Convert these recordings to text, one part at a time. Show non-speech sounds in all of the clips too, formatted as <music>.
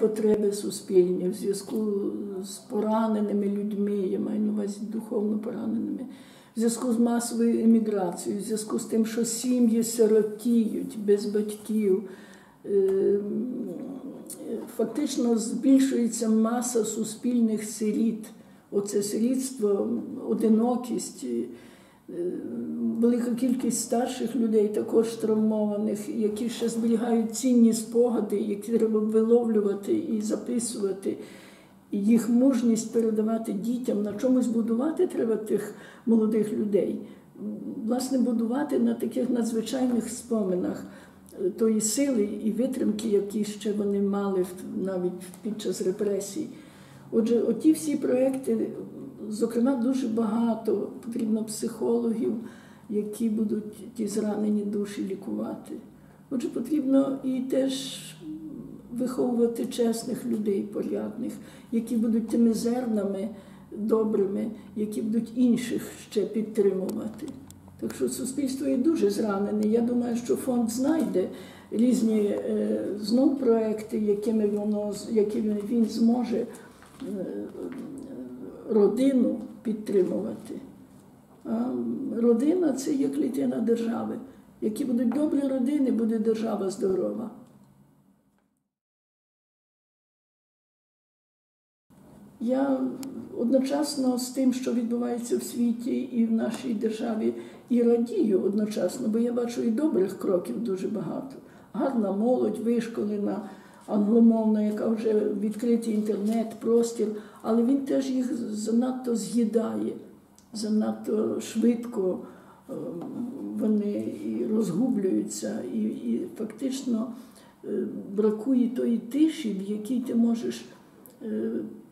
потреби суспільні в зв'язку з пораненими людьми, я маю на увазі духовно пораненими, в зв'язку з масовою еміграцією, в зв'язку з тим, що сім'ї сиротіють без батьків. Е, Фактично збільшується маса суспільних сиріт. Оце сирітство, одинокість, велика кількість старших людей, також травмованих, які ще зберігають цінні спогади, які треба виловлювати і записувати. Їх мужність передавати дітям, на чомусь будувати треба тих молодих людей. Власне, будувати на таких надзвичайних споминах тої сили і витримки, які ще вони мали навіть під час репресій. Отже, оті всі проекти, зокрема, дуже багато потрібно психологів, які будуть ті зранені душі лікувати. Отже, потрібно і теж виховувати чесних людей, порядних, які будуть тими зернами добрими, які будуть інших ще підтримувати. Так що суспільство є дуже зранене. Я думаю, що фонд знайде різні е, знов проекти, якими воно якими він зможе е, родину підтримувати. А родина це є клітина держави. Які будуть добрі родини, буде держава здорова. Я одночасно з тим, що відбувається в світі і в нашій державі, і радію одночасно, бо я бачу і добрих кроків дуже багато. Гарна молодь вишколена, англомовна, яка вже відкритий інтернет, простір, але він теж їх занадто з'їдає, занадто швидко ем, вони і розгублюються, і, і фактично е, бракує тої тиші, в якій ти можеш. Е,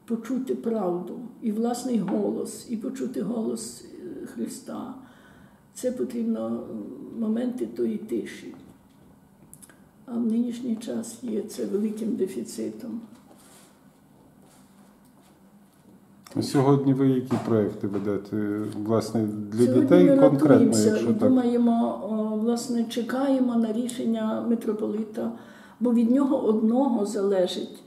почути правду і власний голос, і почути голос е, Христа. Це потрібно моменти тої тиші. А в нинішній час є це великим дефіцитом. Сьогодні ви які проекти ведете? Власне, для Сьогодні дітей ми конкретно, якщо так. думаємо, власне, чекаємо на рішення митрополита, бо від нього одного залежить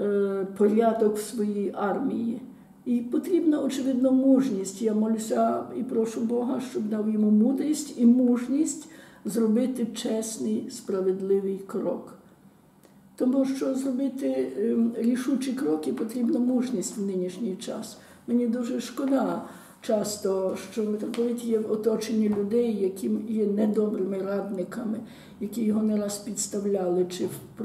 е, порядок в своїй армії. І потрібна, очевидно, мужність. Я молюся і прошу Бога, щоб дав йому мудрість і мужність зробити чесний, справедливий крок. Тому що зробити ем, рішучі кроки потрібна мужність в нинішній час. Мені дуже шкода часто, що митрополит є в оточенні людей, які є недобрими радниками, які його не раз підставляли, чи в,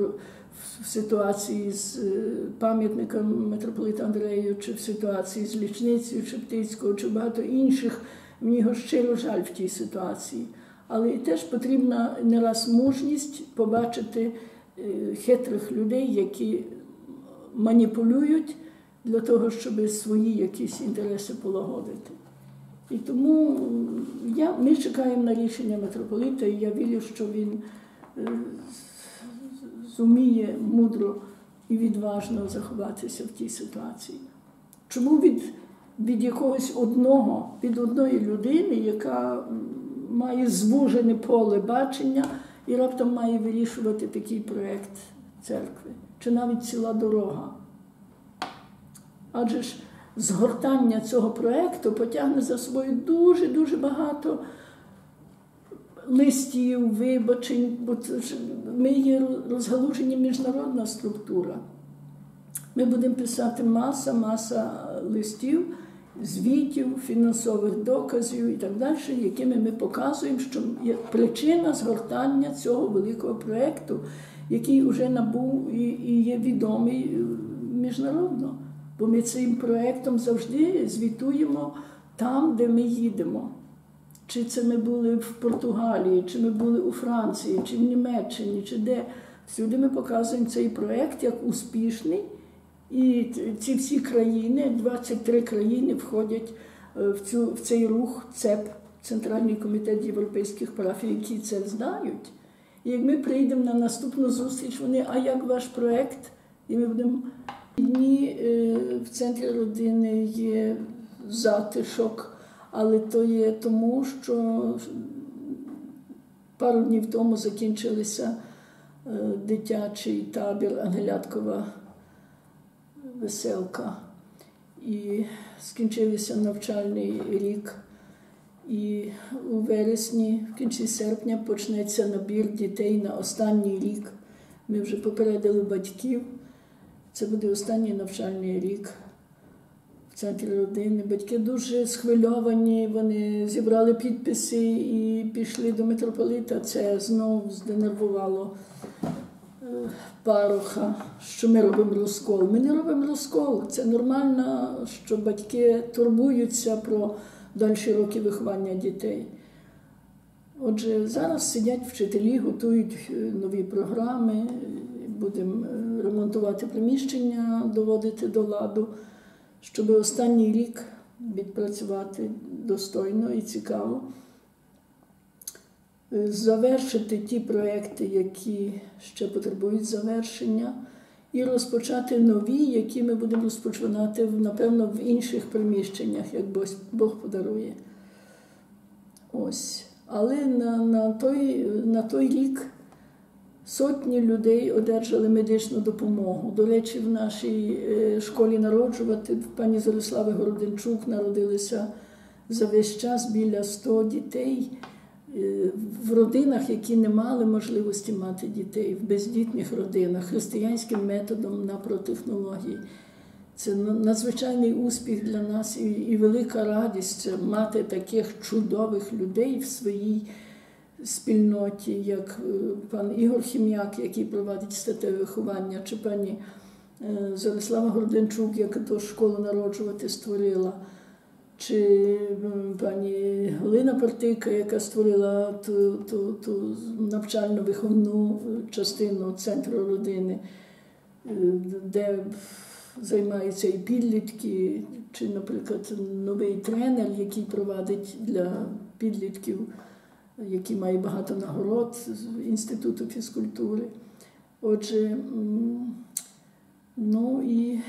в ситуації з е, пам'ятником митрополита Андрею, чи в ситуації з лічницею Шептицького, чи багато інших. Мені його щиро жаль в тій ситуації. Але теж потрібна не раз мужність побачити е, хитрих людей, які маніпулюють для того, щоб свої якісь інтереси полагодити. І тому я, ми чекаємо на рішення митрополита, і я вірю, що він е, зуміє мудро і відважно заховатися в тій ситуації. Чому від, від якогось одного, від одної людини, яка має звужене поле бачення і раптом має вирішувати такий проєкт церкви, чи навіть ціла дорога? Адже ж згортання цього проєкту потягне за собою дуже-дуже багато листів, вибачень, бо ми є розгалужені міжнародна структура. Ми будемо писати маса, маса листів, звітів, фінансових доказів і так далі, якими ми показуємо, що є причина згортання цього великого проєкту, який вже набув і, і є відомий е, міжнародно. Бо ми цим проєктом завжди звітуємо там, де ми їдемо. Чи це ми були в Португалії, чи ми були у Франції, чи в Німеччині, чи де. Всюди ми показуємо цей проєкт як успішний. І ці всі країни, 23 країни, входять е, в, цю, в цей рух ЦЕП, Центральний комітет європейських парафій, які це знають. І як ми прийдемо на наступну зустріч, вони, а як ваш проєкт? І ми будемо дні е, в центрі родини є затишок, але то є тому, що пару днів тому закінчилися дитячий табір Ангеляткова веселка. І скінчився навчальний рік. І у вересні, в кінці серпня, почнеться набір дітей на останній рік. Ми вже попередили батьків. Це буде останній навчальний рік в центрі родини. Батьки дуже схвильовані, вони зібрали підписи і пішли до митрополита. Це знову зденервувало пароха, що ми робимо розкол. Ми не робимо розкол. Це нормально, що батьки турбуються про дальші роки виховання дітей. Отже, зараз сидять вчителі, готують е, нові програми, будемо е, ремонтувати приміщення, доводити до ладу, щоб останній рік відпрацювати достойно і цікаво. Е, завершити ті проекти, які ще потребують завершення, і розпочати нові, які ми будемо розпочинати, напевно, в інших приміщеннях, як Бог подарує. Ось. Але на, на, той, на той рік сотні людей одержали медичну допомогу. До речі, в нашій е, школі народжувати пані Зорислави Городенчук народилися за весь час біля 100 дітей. Е, в родинах, які не мали можливості мати дітей, в бездітних родинах, християнським методом на протехнології. Це надзвичайний успіх для нас і, велика радість мати таких чудових людей в своїй спільноті, як е, пан Ігор Хім'як, який провадить статеве виховання, чи пані е, Зорислава Горденчук, яка ту школу народжувати створила чи пані Галина Партика, яка створила ту, ту, ту навчально виховну частину центру родини, е, де займаються і підлітки, чи, наприклад, новий тренер, який провадить для підлітків, який має багато нагород з Інституту фізкультури. Отже, ну і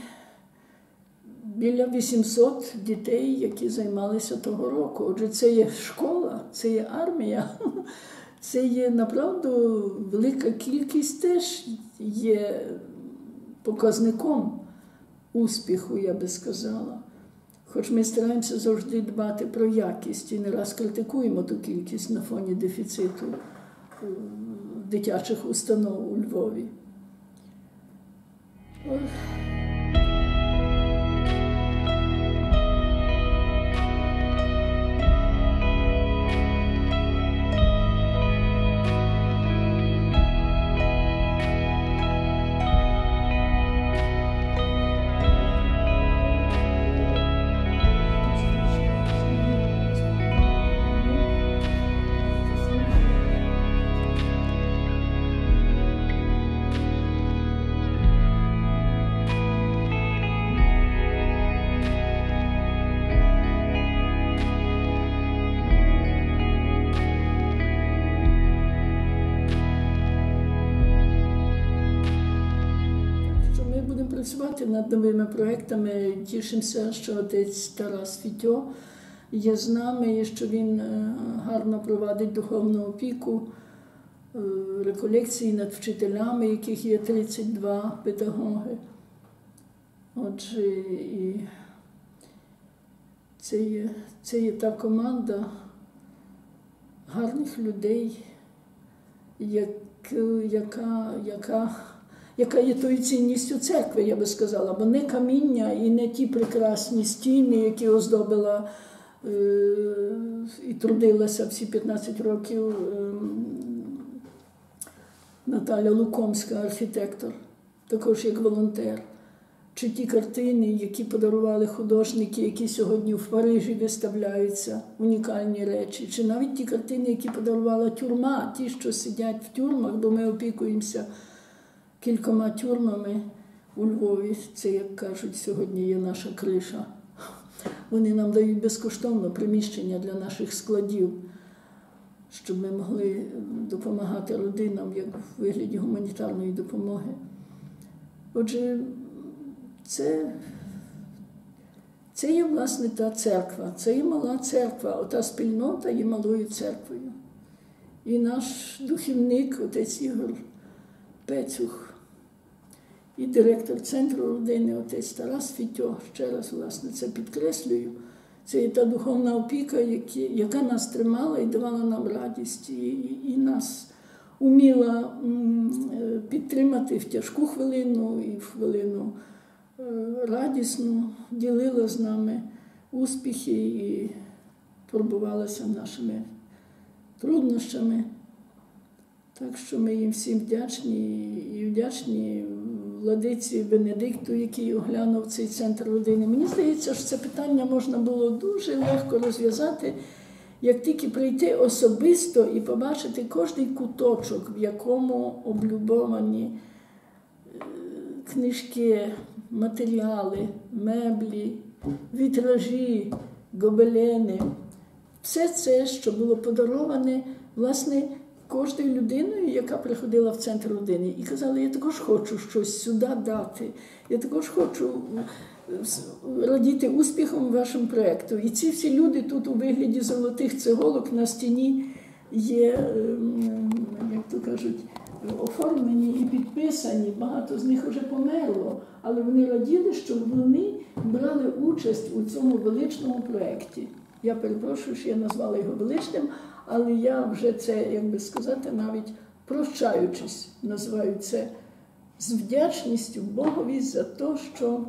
біля 800 дітей, які займалися того року. Отже, це є школа, це є армія, <laughs> це є направду велика кількість теж є показником успіху, я би сказала. Хоч ми стараємося завжди дбати про якість і не раз критикуємо ту кількість на фоні дефіциту е, дитячих установ у Львові. Працювати над новими проектами. Тішимося, що отець Тарас Фітьо є з нами, і що він е, гарно провадить духовну опіку, е, реколекції над вчителями, яких є 32 педагоги. Отже, і це є, це є та команда гарних людей, яка, яка яка є тою цінністю церкви, я би сказала, бо не каміння і не ті прекрасні стіни, які оздобила е, і трудилася всі 15 років е, Наталя Лукомська, архітектор, також як волонтер. Чи ті картини, які подарували художники, які сьогодні в Парижі виставляються, унікальні речі, чи навіть ті картини, які подарувала тюрма, ті, що сидять в тюрмах, бо ми опікуємося кількома тюрмами у Львові. Це, як кажуть, сьогодні є наша криша. Вони нам дають безкоштовно приміщення для наших складів, щоб ми могли допомагати родинам як в вигляді гуманітарної допомоги. Отже, це це є, власне, та церква, це є мала церква, ота спільнота є малою церквою. І наш духівник, отець Ігор, Пецюх і директор центру родини, отець Тарас Фітьо. Ще раз, власне, це підкреслюю. Це є та духовна опіка, яка нас тримала і давала нам радість, і, і нас уміла е, підтримати в тяжку хвилину і в хвилину е, радісну, ділила з нами успіхи і турбувалася нашими труднощами. Так що ми їм всім вдячні і вдячні владиці Бенедикту, який оглянув цей центр родини. Мені здається, що це питання можна було дуже легко розв'язати, як тільки прийти особисто і побачити кожний куточок, в якому облюбовані е, книжки, матеріали, меблі, вітражі, гобелени. Все це, що було подароване, власне, кожною людиною, яка приходила в центр родини, і казала, я також хочу щось сюди дати. Я також хочу е, радіти успіхом вашому проєкту. І ці всі люди тут у вигляді золотих цеголок на стіні є, ем, як то кажуть, оформлені і підписані. Багато з них вже померло, але вони раділи, що вони брали участь у цьому величному проєкті. Я перепрошую, що я назвала його величним, але я вже це, як би сказати, навіть прощаючись, називаю це з вдячністю Богові за те, що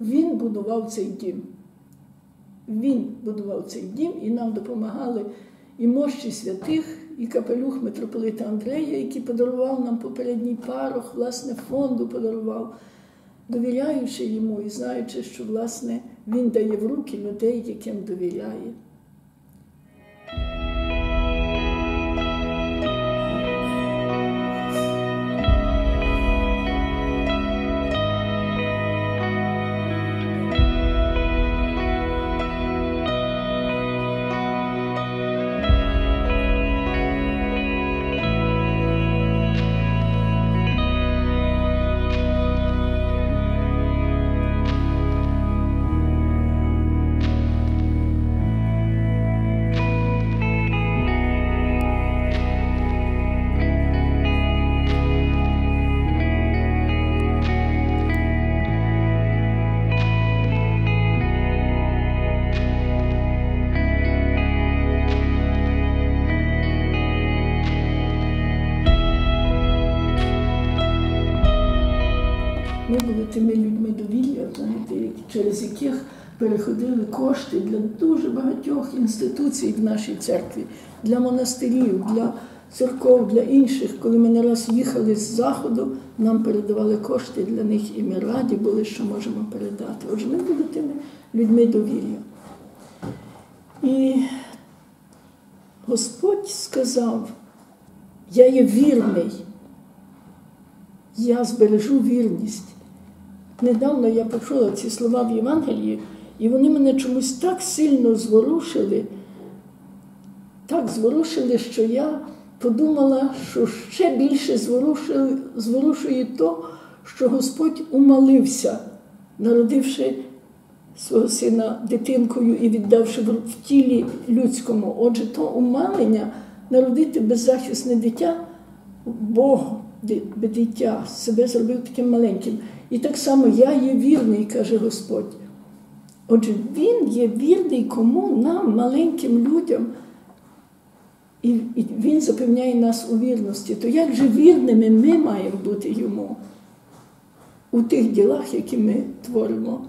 він будував цей дім. Він будував цей дім і нам допомагали і мощі святих, і капелюх митрополита Андрея, який подарував нам попередній парох, власне, фонду подарував, довіряючи йому і знаючи, що власне він дає в руки людей, яким довіряє. Через яких переходили кошти для дуже багатьох інституцій в нашій церкві, для монастирів, для церков, для інших. Коли ми не раз їхали з заходу, нам передавали кошти для них, і ми раді були, що можемо передати. Отже, ми були тими людьми довір'я. І Господь сказав: Я є вірний я збережу вірність. Недавно я почула ці слова в Євангелії, і вони мене чомусь так сильно зворушили, так зворушили, що я подумала, що ще більше зворушує то, що Господь умалився, народивши свого сина дитинкою і віддавши в тілі людському. Отже, то умалення народити беззахисне дитя Бог дитя себе зробив таким маленьким. І так само я є вірний, каже Господь. Отже, Він є вірний кому нам, маленьким людям. І, Він запевняє нас у вірності. То як же вірними ми маємо бути йому у тих ділах, які ми творимо?